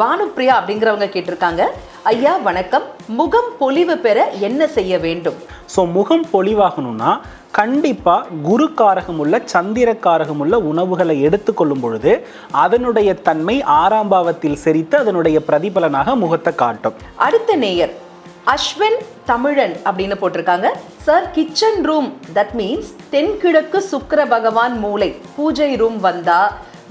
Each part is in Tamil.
பானுப்ரியா அப்படிங்கிறவங்க கேட்டிருக்காங்க. ஐயா வணக்கம். முகம் பொலிவு பெற என்ன செய்ய வேண்டும்? ஸோ முகம் பொலிவாகணும்னா கண்டிப்பாக குரு காரகமுள்ள சந்திர காரகமுள்ள உணவுகளை எடுத்துக்கொள்ளும் பொழுது அதனுடைய தன்மை ஆறாம் பாவத்தில் செரித்து அதனுடைய பிரதிபலனாக முகத்தை காட்டும். அடுத்த நேயர் அஸ்வின் தமிழன் அப்படின்னு போட்டிருக்காங்க. Sir kitchen room that means தென்கிழக்கு சுக்கிர பகவான் மூளை பூஜை ரூம் வந்தா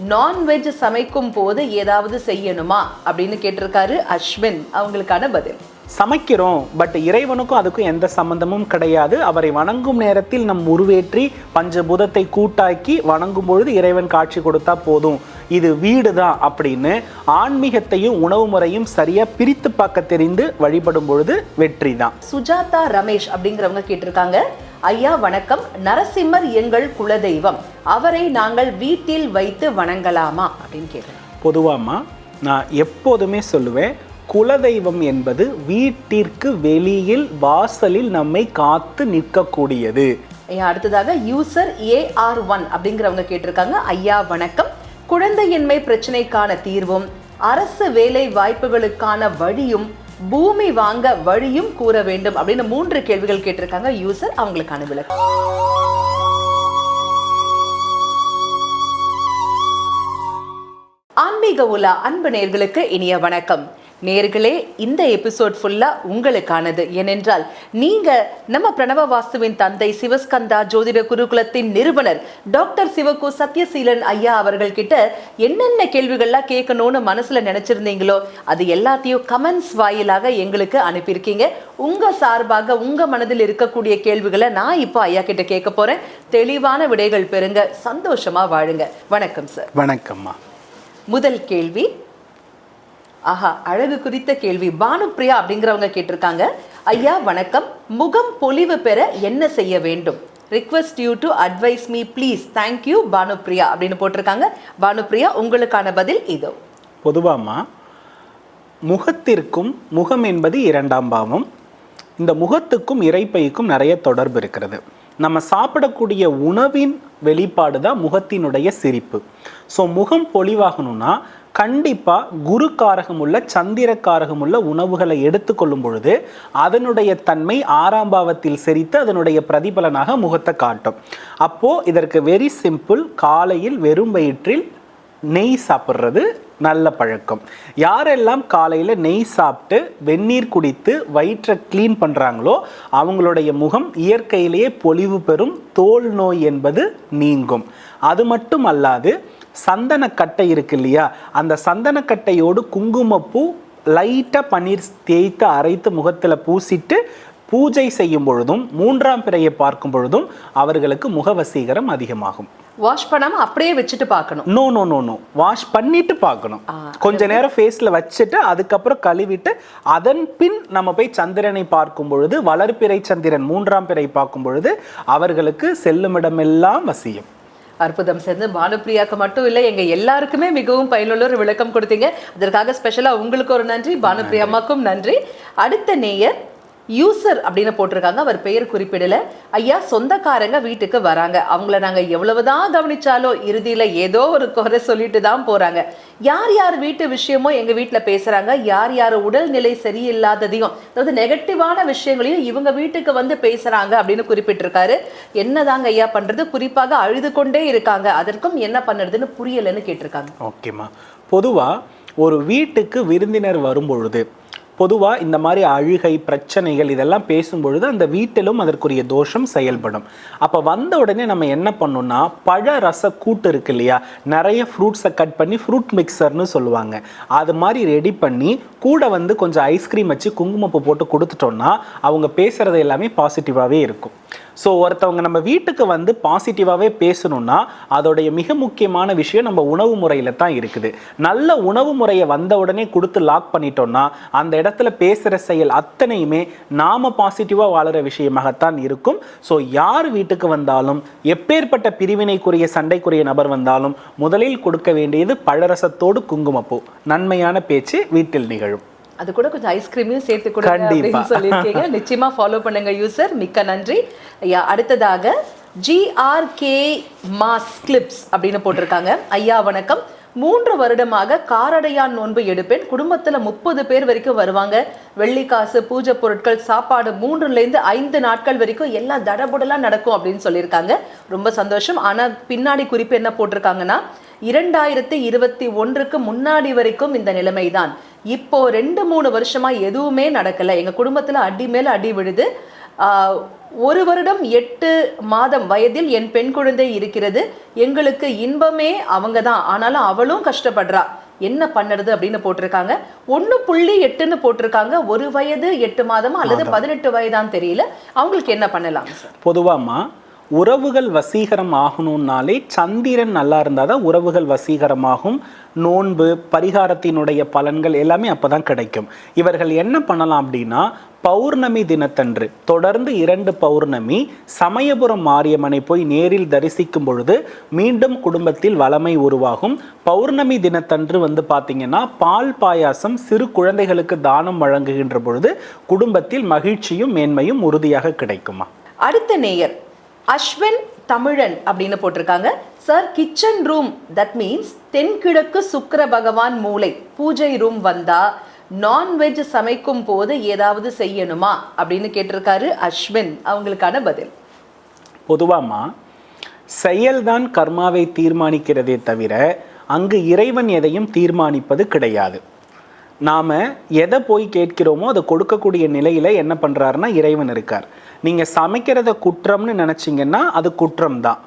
நான்வெஜ் சமைக்கும் போது ஏதாவது செய்யணுமா? அப்படின்னு கேட்டிருக்காரு அஸ்வின். அவங்களுக்கான பதில். சமைக்கிறோம் பட் இறைவனுக்கும் அதுக்கும் எந்த சம்பந்தமும் கிடையாது. அவரை வணங்கும் நேரத்தில் நம் உருவேற்றி பஞ்சபூதத்தை கூட்டாக்கி வணங்கும் பொழுது இறைவன் காட்சி கொடுத்தா போதும். இது வீடு தான் அப்படின்னு ஆன்மீகத்தையும் உணவு முறையும் சரியா பிரித்து பார்க்க தெரிந்து வழிபடும் பொழுது வெற்றி தான் சுஜாதா ரமேஷ் அப்படிங்கிறவங்க கேட்டிருக்காங்க. ஐயா வணக்கம். நரசிம்மர் எங்கள் குலதெய்வம். அவரை நாங்கள் வீட்டில் வைத்து வணங்கலாமா? அப்படின்னு கேட்குறேன் பொதுவாமா நான் எப்போதுமே சொல்லுவேன் குலதெய்வம் என்பது வீட்டிற்கு வெளியில் வாசலில் நம்மை காத்து நிற்கக்கூடியது. அடுத்ததாக யூசர் ஏஆர் ஒன் அப்படிங்கிறவங்க கேட்டிருக்காங்க. ஐயா வணக்கம். குழந்தையின்மை பிரச்சனைக்கான தீர்வும் அரசு வேலை வாய்ப்புகளுக்கான வழியும் பூமி வாங்க வழியும் கூற வேண்டும் அப்படின்னு மூன்று கேள்விகள் கேட்டிருக்காங்க. யூசர் அவங்களுக்கான விளக்கம். ஆன்மீக உலா அன்பு நேர்களுக்கு இனிய வணக்கம். நேர்களே இந்த எபிசோட் ஃபுல்லா உங்களுக்கானது. ஏனென்றால் நீங்க நம்ம பிரணவ வாஸ்துவின் தந்தை சிவஸ்கந்தா ஜோதிட குருகுலத்தின் நிறுவனர் டாக்டர் சிவகு சத்யசீலன் ஐயா அவர்கள் கிட்ட என்னென்ன கேள்விகள்லாம் கேட்கணும்னு மனசுல நினைச்சிருந்தீங்களோ அது எல்லாத்தையும் கமெண்ட்ஸ் வாயிலாக எங்களுக்கு அனுப்பியிருக்கீங்க. உங்க சார்பாக உங்க மனதில் இருக்கக்கூடிய கேள்விகளை நான் இப்போ ஐயா கிட்ட கேட்க போறேன். தெளிவான விடைகள் பெறுங்க சந்தோஷமா வாழுங்க. வணக்கம் சார் வணக்கம்மா. முதல் கேள்வி ஆஹா அழகு குறித்த கேள்வி. பானுப்ரியா அப்படிங்கிறவங்க கேட்டிருக்காங்க. ஐயா வணக்கம். முகம் பொலிவு பெற என்ன செய்ய வேண்டும்? Request you to advise me please thank you Bhanupriya அப்படின்னு போட்டிருக்காங்க. பானுப்ரியா உங்களுக்கான பதில் இதோ. பொதுவாமா முகத்திற்கும் முகம் என்பது இரண்டாம் பாவம். இந்த முகத்துக்கும் இறைப்பைக்கும் நிறைய தொடர்பு இருக்கிறது. நம்ம சாப்பிடக்கூடிய உணவின் வெளிப்பாடு தான் முகத்தினுடைய சிரிப்பு. ஸோ முகம் பொலிவாகணும்னா கண்டிப்பாக குரு காரகமுள்ள சந்திர காரகமுள்ள உணவுகளை எடுத்துக்கொள்ளும் பொழுது அதனுடைய தன்மை ஆறாம் பாவத்தில் செரித்து அதனுடைய பிரதிபலனாக முகத்தை காட்டும். அப்போது இதற்கு வெரி சிம்பிள் காலையில் வெறும் வயிற்றில் நெய் சாப்பிட்றது நல்ல பழக்கம். யாரெல்லாம் காலையில் நெய் சாப்பிட்டு வெந்நீர் குடித்து வயிற்றை க்ளீன் பண்ணுறாங்களோ அவங்களுடைய முகம் இயற்கையிலேயே பொலிவு பெறும் தோல் நோய் என்பது நீங்கும். அது மட்டும் அல்லாது சந்தனக்கட்டை இருக்கு இல்லையா? அந்த சந்தனக்கட்டையோடு குங்குமப்பூ லைட்டாக பன்னீர் தேய்த்து அரைத்து முகத்தில் பூசிட்டு பூஜை செய்யும் பொழுதும் மூன்றாம் பிறையை பார்க்கும் பொழுதும் அவர்களுக்கு முகவசீகரம் அதிகமாகும். வாஷ் பண்ணாம அப்படியே வச்சுட்டு பார்க்கணும். No no no no wash பண்ணிட்டு பார்க்கணும். கொஞ்ச நேரம் ஃபேஸ்ல வச்சுட்டு அதுக்கப்புறம் கழுவிட்டு அதன் பின் நம்ம போய் சந்திரனை பார்க்கும் பொழுது வளர்பிறை சந்திரன் மூன்றாம் பிறை பார்க்கும் பொழுது அவர்களுக்கு செல்லுமிடமெல்லாம் வசியம். அற்புதம் சேர்ந்து பானுப்பிரியாக்கு மட்டும் இல்லை எங்க எல்லாருக்குமே மிகவும் பயனுள்ள ஒரு விளக்கம் கொடுத்தீங்க. அதற்காக ஸ்பெஷலா உங்களுக்கு ஒரு நன்றி பானுப்பிரியா அம்மாக்கும் நன்றி. அடுத்த நேயர் யூசர் அப்படின்னு போட்டிருக்காங்க. அவர் பெயர் குறிப்பிடல. ஐயா சொந்தக்காரங்க வீட்டுக்கு வராங்க. அவங்கள நாங்கள் எவ்வளவுதான் கவனிச்சாலும் இறுதியில் ஏதோ ஒரு குறை சொல்லிட்டு தான் போறாங்க. யார் யார் வீட்டு விஷயமோ எங்க வீட்டில் பேசுறாங்க. யார் யார் உடல்நிலை சரியில்லாததையும் அதாவது நெகட்டிவான விஷயங்களையும் இவங்க வீட்டுக்கு வந்து பேசுறாங்க அப்படின்னு குறிப்பிட்டிருக்காரு. என்னதாங்க ஐயா பண்றது? குறிப்பாக அழுது கொண்டே இருக்காங்க. அதற்கும் என்ன பண்ணுறதுன்னு புரியலன்னு கேட்டிருக்காங்க. ஓகேம்மா. பொதுவாக ஒரு வீட்டுக்கு விருந்தினர் வரும் பொழுது பொதுவாக இந்த மாதிரி அழுகை பிரச்சனைகள் இதெல்லாம் பேசும்பொழுது அந்த வீட்டிலும் அதற்குரிய தோஷம் செயல்படும். அப்போ வந்த உடனே நம்ம என்ன பண்ணோம்னா பழ ரச கூட்டு இருக்கு இல்லையா? நிறைய ஃப்ரூட்ஸை கட் பண்ணி ஃப்ரூட் மிக்சர்னு சொல்லுவாங்க. அது மாதிரி ரெடி பண்ணி கூட வந்து கொஞ்சம் ஐஸ்கிரீம் வச்சு குங்குமப்பூ போட்டு கொடுத்துட்டோம்னா அவங்க பேசுகிறது எல்லாமே பாசிட்டிவாகவே இருக்கும். ஸோ ஒருத்தவங்க நம்ம வீட்டுக்கு வந்து பாசிட்டிவாகவே பேசணும்னா அதோடைய மிக முக்கியமான விஷயம் நம்ம உணவு முறையில் தான் இருக்குது. நல்ல உணவு முறையை வந்த உடனே கொடுத்து லாக் பண்ணிட்டோம்னா அந்த இடத்துல பேசுகிற செயல் அத்தனையுமே நாம பாசிட்டிவாக வாழ்கிற விஷயமாகத்தான் இருக்கும். ஸோ யார் வீட்டுக்கு வந்தாலும் எப்பேற்பட்ட பிரிவினைக்குரிய சண்டைக்குரிய நபர் வந்தாலும் முதலில் கொடுக்க வேண்டியது பழரசத்தோடு குங்குமப்பூ. நன்மையான பேச்சு வீட்டில் நிகழும். அது கூட கொஞ்சம் ஐஸ்கிரீமையும் சேர்த்து கொடுங்க. அப்படின்னு சொல்லியிருக்கீங்க. நிச்சயமா ஃபாலோ பண்ணுங்க யூசர் மிக்க நன்றி. ஐயா அடுத்ததாக ஜிஆர்கே மாஸ் கிளிப்ஸ் அப்படின்னு போட்டிருக்காங்க. ஐயா வணக்கம். மூன்று வருடமாக காரடையான் நோன்பு எடுப்பேன். குடும்பத்துல முப்பது பேர் வரைக்கும் வருவாங்க. வெள்ளிக்காசு பூஜை பொருட்கள் சாப்பாடு மூன்றுல இருந்து ஐந்து நாட்கள் வரைக்கும் எல்லாம் தடபுடலாம் நடக்கும் அப்படின்னு சொல்லியிருக்காங்க. ரொம்ப சந்தோஷம். ஆனா பின்னாடி குறிப்பு என்ன போட்டிருக்காங்கன்னா இரண்டாயிரத்தி இருபத்தி ஒன்றுக்கு முன்னாடி வரைக்கும் இந்த நிலைமைதான். இப்போ ரெண்டு மூணு வருஷமா எதுவுமே நடக்கல. எங்க குடும்பத்துல அடி மேல அடி விழுது. ஒரு வருடம் எட்டு மாதம் வயதில் என் பெண் குழந்தை இருக்கிறது. எங்களுக்கு இன்பமே அவங்க தான் ஆனாலும் அவளும் கஷ்டப்படுறா. என்ன பண்ணுறது அப்படின்னு போட்டிருக்காங்க. ஒன்று புள்ளி எட்டுன்னு போட்டிருக்காங்க. ஒரு வயது எட்டு மாதமா அல்லது பதினெட்டு வயதான்னு தெரியல. அவங்களுக்கு என்ன பண்ணலாம்? சார் பொதுவாம்மா உறவுகள் வசீகரம் ஆகணும்னாலே சந்திரன் நல்லா இருந்தால் தான் உறவுகள் வசீகரமாகும். நோன்பு பரிகாரத்தினுடைய பலன்கள் எல்லாமே அப்போ தான் கிடைக்கும். இவர்கள் என்ன பண்ணலாம் அப்படின்னா பௌர்ணமி தினத்தன்று தொடர்ந்து இரண்டு பௌர்ணமி சமயபுரம் மாரியம்மனை போய் நேரில் தரிசிக்கும் பொழுது மீண்டும் குடும்பத்தில் வளமை உருவாகும். பௌர்ணமி தினத்தன்று வந்து பார்த்தீங்கன்னா பால் பாயாசம் சிறு குழந்தைகளுக்கு தானம் வழங்குகின்ற பொழுது குடும்பத்தில் மகிழ்ச்சியும் மேன்மையும் உறுதியாக கிடைக்குமா? அடுத்த நேயர் அஸ்வின் தமிழன் அப்படின்னு போட்டிருக்காங்க. Sir kitchen room that means தென்கிழக்கு சுக்கிர பகவான் மூளை பூஜை ரூம் வந்தா நான்வெஜ் சமைக்கும் போது ஏதாவது செய்யணுமா? அப்படின்னு கேட்டிருக்காரு அஸ்வின். அவங்களுக்கான பதில். பொதுவாமா செயல்தான் கர்மாவை தீர்மானிக்கிறதே தவிர அங்கு இறைவன் எதையும் தீர்மானிப்பது கிடையாது. நாம் எதை போய் கேட்கிறோமோ அதை கொடுக்கக்கூடிய நிலையில் என்ன பண்ணுறாருன்னா இறைவன் இருக்கார். நீங்கள் சமைக்கிறத குற்றம்னு நினச்சிங்கன்னா அது குற்றம் தான்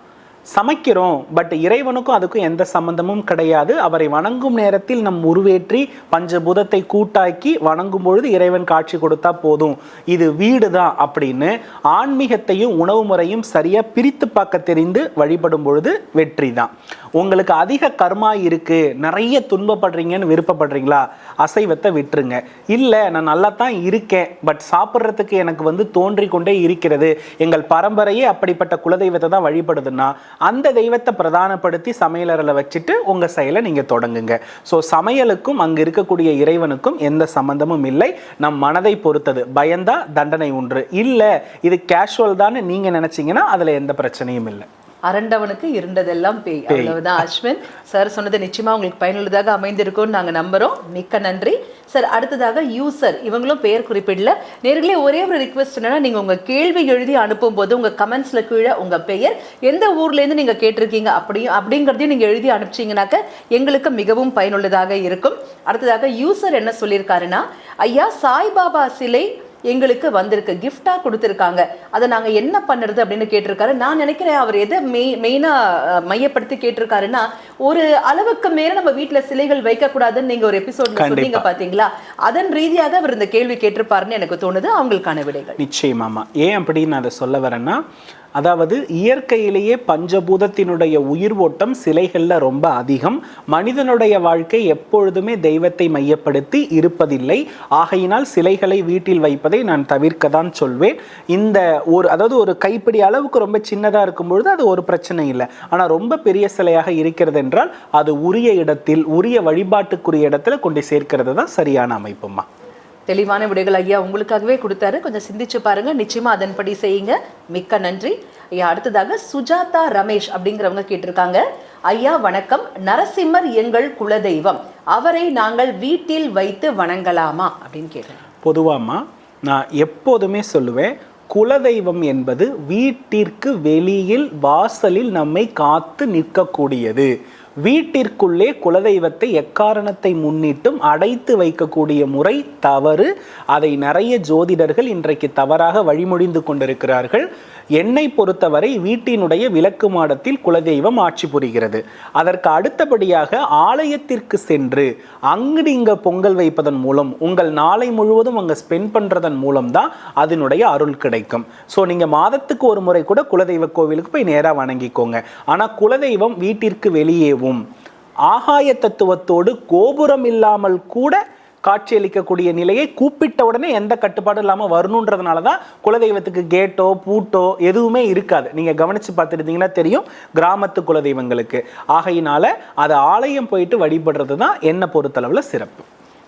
சமைக்கிறோம் பட் இறைவனுக்கும் அதுக்கும் எந்த சம்பந்தமும் கிடையாது. அவரை வணங்கும் நேரத்தில் நம் உருவேற்றி பஞ்சபூதத்தை கூட்டாக்கி வணங்கும் பொழுது இறைவன் காட்சி கொடுத்தா போதும். இது வீடு தான் அப்படின்னு ஆன்மீகத்தையும் உணவு முறையும் சரியாக பிரித்து பார்க்க தெரிந்து வழிபடும் பொழுது வெற்றி தான் உங்களுக்கு அதிக கர்மா இருக்கு நிறைய துன்பப்படுறீங்கன்னு விருப்பப்படுறீங்களா? அசைவத்தை விட்டுருங்க. இல்லை நான் நல்லா தான் இருக்கேன் பட் சாப்பிட்றதுக்கு எனக்கு வந்து தோன்றி கொண்டே இருக்கிறது. எங்கள் பரம்பரையே அப்படிப்பட்ட குலதெய்வத்தை தான் வழிபடுதுன்னா அந்த தெய்வத்தை பிரதானப்படுத்தி சமையலறையில் வச்சுட்டு உங்கள் செயலை நீங்கள் தொடங்குங்க. ஸோ சமையலுக்கும் அங்கே இருக்கக்கூடிய இறைவனுக்கும் எந்த சம்பந்தமும் இல்லை. நம் மனதை பொறுத்தது. பயந்தா தண்டனை உண்டு. இல்லை இது கேஷுவல் தான் நீங்கள் நினச்சிங்கன்னா அதில் எந்த பிரச்சனையும் இல்லை. அரண்டவனுக்கு இருண்டதெல்லாம் பேய். அவ்வளவுதான். அஸ்வின் சார் சொன்னது நிச்சயமா உங்களுக்கு பயனுள்ளதாக அமைந்திருக்கும்னு நாங்க நம்புறோம். மிக்க நன்றி. சார் அடுத்ததாக யூசர் இவங்களும் பெயர் குறிப்பிடல. நேர்களே ஒரே ஒரு ரிக்வெஸ்ட் என்னன்னா நீங்க உங்க கேள்வி எழுதி அனுப்பும் போது உங்க கமெண்ட்ஸ்ல கீழே உங்க பெயர் எந்த ஊர்ல இருந்து நீங்க கேட்டிருக்கீங்க அப்படியும் அப்படிங்கறதையும் நீங்க எழுதி அனுப்பிச்சீங்கன்னாக்க எங்களுக்கு மிகவும் பயனுள்ளதாக இருக்கும். அடுத்ததாக யூசர் என்ன சொல்லியிருக்காருன்னா ஐயா சாய்பாபா சிலை எங்களுக்கு வந்திருக்கு gift-ஆ கொடுத்துருக்காங்க. அதை நாங்க என்ன பண்ணுறது அப்படின்னு கேட்டிருக்காரு. நான் நினைக்கிறேன் அவர் எதை மெய் மெயினாக மையப்படுத்தி கேட்டிருக்காருன்னா ஒரு அளவுக்கு மேல நம்ம வீட்ல சிலைகள் வைக்கக்கூடாதுன்னு நீங்க ஒரு எபிசோட் சொன்னீங்க பாத்தீங்களா? அதன் ரீதியாக அவர் இந்த கேள்வி கேட்டிருப்பாருன்னு எனக்கு தோணுது. அவங்களுக்கான விடைகள். நிச்சயமாமா ஏன் அப்படின்னு நான் அதை சொல்ல வரேன்னா அதாவது இயற்கையிலேயே பஞ்சபூதத்தினுடைய உயிர் ஓட்டம் சிலைகளில் ரொம்ப அதிகம். மனிதனுடைய வாழ்க்கை எப்பொழுதுமே தெய்வத்தை மையப்படுத்தி இருப்பதில்லை. ஆகையினால் சிலைகளை வீட்டில் வைப்பதை நான் தவிர்க்க தான் சொல்வேன். இந்த ஒரு அதாவது ஒரு கைப்பிடி அளவுக்கு ரொம்ப சின்னதாக இருக்கும் பொழுது அது ஒரு பிரச்சனை இல்லை. ஆனால் ரொம்ப பெரிய சிலையாக இருக்கிறது என்றால் அது உரிய இடத்தில் உரிய வழிபாட்டுக்குரிய இடத்துல கொண்டு சேர்க்கிறது தான் சரியான அமைப்புமா தெளிவான விடைகள் ஐயா உங்களுக்காகவே கொடுத்தாரு. கொஞ்சம் சிந்திச்சு பாருங்க. நிச்சயமா அதன்படி செய்யுங்க. மிக்க நன்றி. ஐயா அடுத்ததாக சுஜாதா ரமேஷ் அப்படிங்கிறவங்க கேட்டிருக்காங்க. ஐயா வணக்கம். நரசிம்மர் எங்கள் குலதெய்வம். அவரை நாங்கள் வீட்டில் வைத்து வணங்கலாமா அப்படின்னு கேட்டேன். பொதுவாமா நான் எப்போதுமே சொல்லுவேன் குலதெய்வம் என்பது வீட்டிற்கு வெளியில் வாசலில் நம்மை காத்து நிற்கக்கூடியது. வீட்டிற்குள்ளே குலதெய்வத்தை எக்காரணத்தை முன்னிட்டும் அடைத்து வைக்கக்கூடிய முறை தவறு. அதை நிறைய ஜோதிடர்கள் இன்றைக்கு தவறாக வழிமொழிந்து கொண்டிருக்கிறார்கள். என்னை பொறுத்தவரை வீட்டினுடைய விளக்கு மாடத்தில் குலதெய்வம் ஆட்சி புரிகிறது. அதற்கு அடுத்தபடியாக ஆலயத்திற்கு சென்று அங்கு நீங்கள் பொங்கல் வைப்பதன் மூலம் உங்கள் நாளை முழுவதும் அங்கே ஸ்பெண்ட் பண்ணுறதன் மூலம் தான் அதனுடைய அருள் கிடைக்கும். ஸோ நீங்கள் மாதத்துக்கு ஒரு முறை கூட குலதெய்வ கோவிலுக்கு போய் நேராக வணங்கிக்கோங்க. ஆனால் குலதெய்வம் வீட்டிற்கு வெளியேவும் ஆகாய தத்துவத்தோடு கோபுரம் இல்லாமல் கூட காட்சியளிக்கக்கூடிய நிலையை கூப்பிட்ட உடனே எந்த கட்டுப்பாடும் இல்லாமல் வரணுன்றதுனால தான் குலதெய்வத்துக்கு கேட்டோ பூட்டோ எதுவுமே இருக்காது. நீங்கள் கவனித்து பார்த்துருந்தீங்கன்னா தெரியும் கிராமத்து குலதெய்வங்களுக்கு. ஆகையினால அதை ஆலயம் போயிட்டு வழிபடுறது தான் என்னை பொறுத்தளவில் சிறப்பு.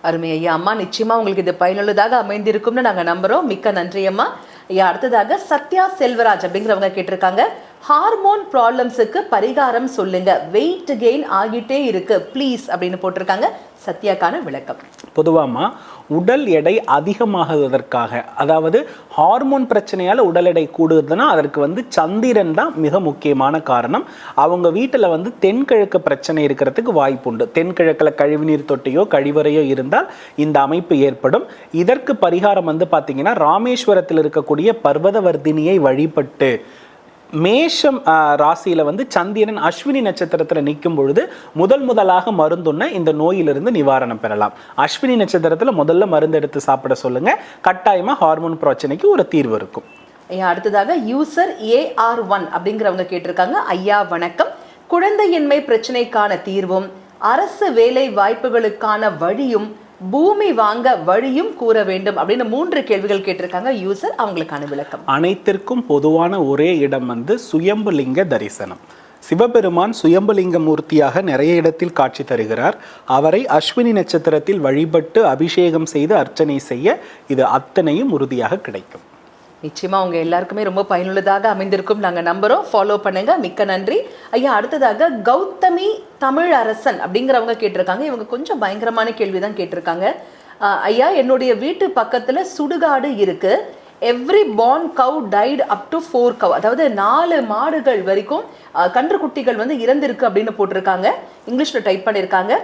அருமை ஐயா. அம்மா நிச்சயமா உங்களுக்கு இது பயனுள்ளதாக அமைந்திருக்கும்னு நாங்கள் நம்புகிறோம் மிக்க நன்றி அம்மா. ஐயா அடுத்ததாக சத்யா செல்வராஜ் அப்படிங்கிறவங்க கேட்டிருக்காங்க. ஹார்மோன் ப்ராப்ளம்ஸுக்கு பரிகாரம் சொல்லுங்க. வெயிட் கெயின் ஆகிட்டே இருக்கு. ப்ளீஸ் அப்படின்னு போட்டிருக்காங்க. சத்யாக்கான விளக்கம். பொதுவாமா உடல் எடை அதிகமாகுவதற்காக அதாவது ஹார்மோன் பிரச்சனையால் உடல் எடை கூடுதுன்னா அதற்கு வந்து சந்திரன் தான் மிக முக்கியமான காரணம். அவங்க வீட்டில் வந்து தென்கிழக்கு பிரச்சனை இருக்கிறதுக்கு வாய்ப்புண்டு தென்கிழக்கில் கழிவுநீர் தொட்டியோ கழிவறையோ இருந்தால் இந்த அமைப்பு ஏற்படும். இதற்கு பரிகாரம் வந்து பார்த்தீங்கன்னா ராமேஸ்வரத்தில் இருக்கக்கூடிய பர்வதவர்தினியை வழிபட்டு மேஷம் ராசியில் ராசியில வந்து சந்திரன் அஸ்வினி நட்சத்திரத்தில் நிற்கும் பொழுது முதல் முதலாக மருந்துண்ண இந்த நோயிலிருந்து நிவாரணம் பெறலாம். அஸ்வினி நட்சத்திரத்தில் முதல்ல மருந்து எடுத்து சாப்பிட சொல்லுங்கள் கட்டாயமாக ஹார்மோன் பிரச்சனைக்கு ஒரு தீர்வு இருக்கும். அடுத்ததாக யூசர் ஏஆர் ஒன் அப்படிங்கிறவங்க கேட்டிருக்காங்க. ஐயா வணக்கம். குழந்தையின்மை பிரச்சனைக்கான தீர்வும் அரசு வேலை வாய்ப்புகளுக்கான வழியும் பூமி வாங்க வழியும் கூற வேண்டும் அப்படின்னு மூன்று கேள்விகள் கேட்டிருக்காங்க. யூசர் அவங்களுக்கான விளக்கம். அனைத்திற்கும் பொதுவான ஒரே இடம் வந்து சுயம்புலிங்க தரிசனம். சிவபெருமான் சுயம்புலிங்க மூர்த்தியாக நிறைய இடத்தில் காட்சி தருகிறார். அவரை அஸ்வினி நட்சத்திரத்தில் வழிபட்டு அபிஷேகம் செய்து அர்ச்சனை செய்ய இது அத்தனையும் உறுதியாக கிடைக்கும். நிச்சயமாக உங்கள் எல்லாருக்குமே ரொம்ப பயனுள்ளதாக அமைந்திருக்கும். நாங்கள் நம்புகிறோம் ஃபாலோ பண்ணுங்க. மிக்க நன்றி. ஐயா அடுத்ததாக கௌதமி தமிழ் அரசன் அப்படிங்கிறவங்க கேட்டிருக்காங்க. இவங்க கொஞ்சம் பயங்கரமான கேள்வி தான் கேட்டிருக்காங்க ஐயா என்னுடைய வீட்டு பக்கத்தில் சுடுகாடு இருக்குது every barn cow tied up to four cow அதாவது நாலு மாடுகள் வரைக்கும் கன்று கன்றுக்குட்டிகள் வந்து இறந்திருக்கு அப்படின்னு போட்டிருக்காங்க. இங்கிலீஷில் டைப் பண்ணியிருக்காங்க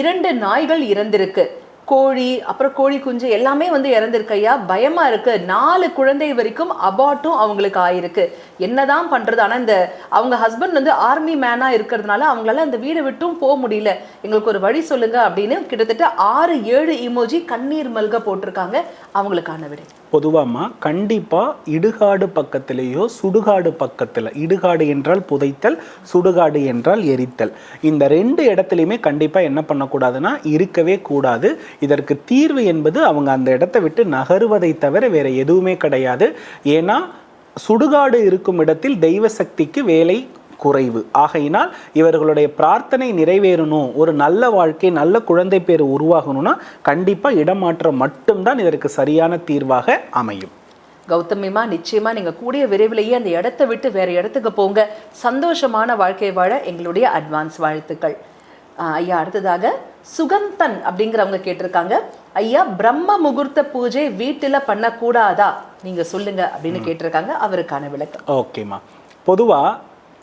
இரண்டு நாய்கள் இறந்திருக்கு. கோழி அப்புறம் கோழி குஞ்சு எல்லாமே வந்து இறந்துருக்கையா? பயமாக பயமா இருக்கு. நாலு குழந்தை வரைக்கும் அபாட்டும் அவங்களுக்கு ஆயிருக்கு. என்னதான் பண்றது? ஆனா இந்த அவங்க ஹஸ்பண்ட் வந்து ஆர்மி மேனா இருக்கிறதுனால அவங்களால அந்த வீடை விட்டும் போக முடியல. எங்களுக்கு ஒரு வழி சொல்லுங்க அப்படின்னு கிட்டத்தட்ட ஆறு ஏழு இமோஜி கண்ணீர் மல்க போட்டிருக்காங்க அவங்களுக்கான விடை. பொதுவாமா கண்டிப்பாக இடுகாடு பக்கத்திலேயோ சுடுகாடு பக்கத்தில் இடுகாடு என்றால் புதைத்தல் சுடுகாடு என்றால் எரித்தல். இந்த ரெண்டு இடத்துலையுமே கண்டிப்பாக என்ன பண்ணக்கூடாதுன்னா இருக்கவே கூடாது. இதற்கு தீர்வு என்பது அவங்க அந்த இடத்த விட்டு நகருவதை தவிர வேறு எதுவுமே கிடையாது. ஏன்னா சுடுகாடு இருக்கும் இடத்தில் தெய்வ சக்திக்கு வேலை குறைவு. ஆகையினால் இவர்களுடைய பிரார்த்தனை நிறைவேறணும். ஒரு நல்ல வாழ்க்கை நல்ல குழந்தை பேர் உருவாகணும்னா கண்டிப்பா இடமாற்றம் மட்டும்தான் இதற்கு சரியான தீர்வாக அமையும். கௌதமிமா நிச்சயமா நீங்க கூடிய விரைவிலேயே அந்த இடத்த விட்டு வேற இடத்துக்கு போங்க. சந்தோஷமான வாழ்க்கை வாழ எங்களுடைய அட்வான்ஸ் வாழ்த்துக்கள். ஐயா அடுத்ததாக சுகந்தன் அப்படிங்கிறவங்க கேட்டிருக்காங்க. ஐயா பிரம்ம முகூர்த்த பூஜை வீட்டுல பண்ணக்கூடாதா? நீங்க சொல்லுங்க அப்படின்னு கேட்டிருக்காங்க. அவருக்கான விளக்கம். ஓகேம்மா. பொதுவா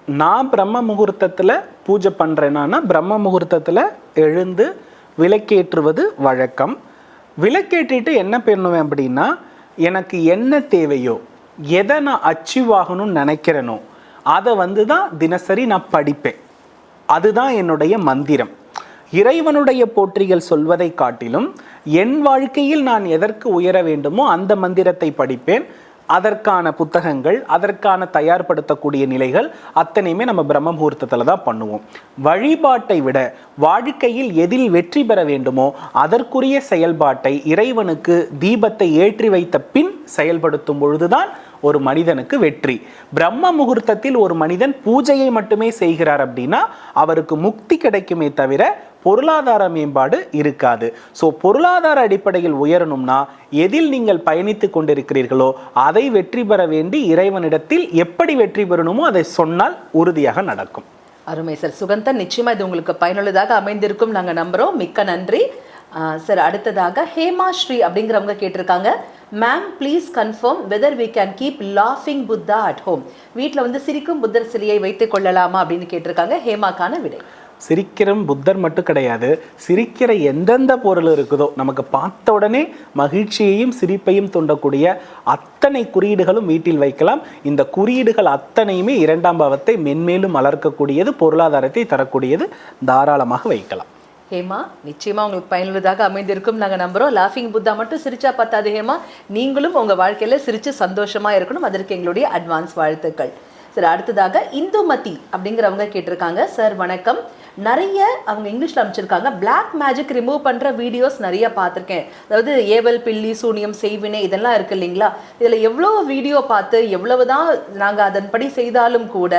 நான் பிரம்ம முகூர்த்தத்தில் பூஜை பண்ணுறேன்னா பிரம்ம முகூர்த்தத்தில் எழுந்து விளக்கேற்றுவது வழக்கம். விளக்கேற்றிட்டு என்ன பண்ணுவேன் அப்படின்னா எனக்கு என்ன தேவையோ எதை நான் அச்சீவ் ஆகணும்னு நினைக்கிறேனோ அதை வந்து தான் தினசரி நான் படிப்பேன். அதுதான் என்னுடைய மந்திரம். இறைவனுடைய போற்றிகள் சொல்வதை காட்டிலும் என் வாழ்க்கையில் நான் எதற்கு உயர வேண்டுமோ அந்த மந்திரத்தை படிப்பேன். அதற்கான புத்தகங்கள் அதற்கான தயார்படுத்தக்கூடிய நிலைகள் அத்தனையுமே நம்ம பிரம்ம முகூர்த்தத்தில் தான் பண்ணுவோம். வழிபாட்டை விட வாழ்க்கையில் எதில் வெற்றி பெற வேண்டுமோ அதற்குரிய செயல்பாட்டை இறைவனுக்கு தீபத்தை ஏற்றி வைத்த பின் செயல்படுத்தும் பொழுதுதான் ஒரு மனிதனுக்கு வெற்றி. பிரம்ம முகூர்த்தத்தில் ஒரு மனிதன் பூஜையை மட்டுமே செய்கிறார் அப்படின்னா அவருக்கு முக்தி கிடைக்குமே தவிர பொருளாதார மேம்பாடு இருக்காது. ஸோ பொருளாதார அடிப்படையில் உயரணும்னா எதில் நீங்கள் பயணித்து கொண்டிருக்கிறீர்களோ அதை வெற்றி பெற வேண்டி இறைவனிடத்தில் எப்படி வெற்றி பெறணுமோ அதை சொன்னால் உறுதியாக நடக்கும். அருமை சார். சுகந்தன் நிச்சயமா இது உங்களுக்கு பயனுள்ளதாக அமைந்திருக்கும். நாங்கள் நம்புறோம். மிக்க நன்றி. சார் அடுத்ததாக ஹேமா ஸ்ரீ அப்படிங்கிறவங்க கேட்டிருக்காங்க. Ma'am please confirm whether we can keep லாஃபிங் Buddha at home வீட்டில் வந்து சிரிக்கும் புத்தர் சிலையை வைத்துக் கொள்ளலாமா அப்படின்னு கேட்டிருக்காங்க. ஹேமாக்கான விடை. சிரிக்கிற புத்தர் மட்டும் கிடையாது. சிரிக்கிற எந்தெந்த பொருள் இருக்குதோ நமக்கு பார்த்த உடனே மகிழ்ச்சியையும் சிரிப்பையும் தூண்டக்கூடிய அத்தனை குறியீடுகளும் வீட்டில் வைக்கலாம். இந்த குறியீடுகள் அத்தனையுமே இரண்டாம் பாவத்தை மென்மேலும் வளர்க்கக்கூடியது பொருளாதாரத்தை தரக்கூடியது தாராளமாக வைக்கலாம். ஹேமா நிச்சயமா உங்களுக்கு பயனுள்ளதாக அமைந்திருக்கும் நாங்கள் நம்புறோம். லாஃபிங் புத்தா மட்டும் சிரிச்சா பத்தாது ஹேமா. நீங்களும் உங்க வாழ்க்கையில சிரிச்சு சந்தோஷமா இருக்கணும். அதற்கு எங்களுடைய அட்வான்ஸ் வாழ்த்துக்கள். சரி அடுத்ததாக இந்துமதி அப்படிங்கிறவங்க கேட்டிருக்காங்க. சார் வணக்கம். நிறைய அவங்க இங்கிலீஷில் அமைச்சிருக்காங்க பிளாக் மேஜிக் ரிமூவ் பண்ணுற வீடியோஸ் நிறைய பார்த்துருக்கேன். அதாவது ஏவல் பில்லி சூனியம் செய்வினை இதெல்லாம் இருக்கு இல்லைங்களா? இதில் எவ்வளோ வீடியோ பார்த்து எவ்வளவு தான் நாங்கள் அதன்படி செய்தாலும் கூட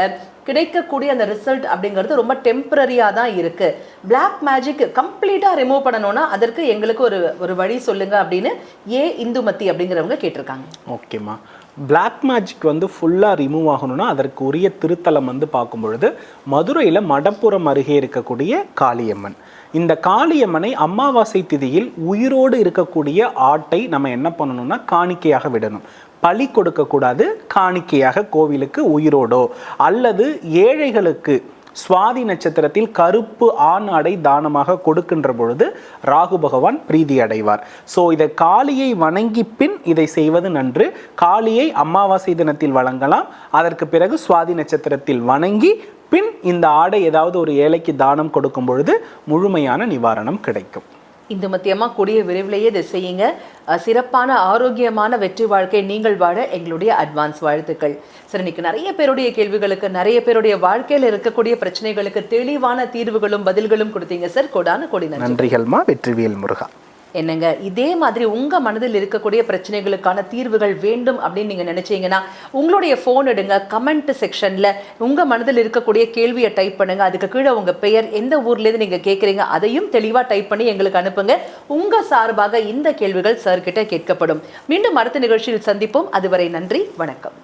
கிடைக்கக்கூடிய அந்த ரிசல்ட் அப்படிங்கிறது ரொம்ப டெம்பரரியாக தான் இருக்குது பிளாக் மேஜிக் கம்ப்ளீட்டாக ரிமூவ் பண்ணணும்னா அதற்கு எங்களுக்கு ஒரு ஒரு வழி சொல்லுங்கள் அப்படின்னு ஏ இந்துமதி அப்படிங்கிறவங்க கேட்டிருக்காங்க. ஓகேம்மா பிளாக் மேஜிக் வந்து ஃபுல்லாக ரிமூவ் ஆகணும்னா அதற்கு உரிய திருத்தலம் வந்து பார்க்கும் பொழுது மதுரையில் மடப்புறம் அருகே இருக்கக்கூடிய காளியம்மன். இந்த காளியம்மனை அமாவாசை திதியில் உயிரோடு இருக்கக்கூடிய ஆட்டை நம்ம என்ன பண்ணணும்னா காணிக்கையாக விடணும். பலி கொடுக்கக்கூடாது காணிக்கையாக கோவிலுக்கு உயிரோடோ அல்லது ஏழைகளுக்கு சுவாதி நட்சத்திரத்தில் கருப்பு ஆண் ஆடை தானமாக கொடுக்கின்ற பொழுது ராகு பகவான் பிரீதி அடைவார். ஸோ இதை காளியை வணங்கி பின் இதை செய்வது நன்று. காளியை அமாவாசை தினத்தில் வழங்கலாம். அதற்கு பிறகு சுவாதி நட்சத்திரத்தில் வணங்கி பின் இந்த ஆடை ஏதாவது ஒரு ஏழைக்கு தானம் கொடுக்கும் பொழுது முழுமையான நிவாரணம் கிடைக்கும். இந்து மத்தியமாக கூடிய விரைவிலேயே இதை செய்யுங்க. சிறப்பான ஆரோக்கியமான வெற்றி வாழ்க்கை நீங்கள் வாழ எங்களுடைய அட்வான்ஸ் வாழ்த்துக்கள். சரி இன்னைக்கு நிறைய பேருடைய கேள்விகளுக்கு நிறைய பேருடைய வாழ்க்கையில் இருக்கக்கூடிய பிரச்சனைகளுக்கு தெளிவான தீர்வுகளும் பதில்களும் கொடுத்தீங்க சார் கொடான கொடி நன்றிகள்மா வெற்றிவேல் முருகா. என்னங்க இதே மாதிரி உங்கள் மனதில் இருக்கக்கூடிய பிரச்சனைகளுக்கான தீர்வுகள் வேண்டும் அப்படின்னு நீங்கள் நினச்சிங்கன்னா உங்களுடைய ஃபோன் எடுங்க கமெண்ட் செக்ஷனில் உங்கள் மனதில் இருக்கக்கூடிய கேள்வியை டைப் பண்ணுங்க. அதுக்கு கீழே உங்கள் பெயர் எந்த ஊர்லேருந்து நீங்கள் கேட்குறீங்க அதையும் தெளிவாக டைப் பண்ணி எங்களுக்கு அனுப்புங்க. உங்கள் சார்பாக இந்த கேள்விகள் சார்கிட்ட கேட்கப்படும். மீண்டும் அடுத்த நிகழ்ச்சியில் சந்திப்போம். அதுவரை நன்றி வணக்கம்.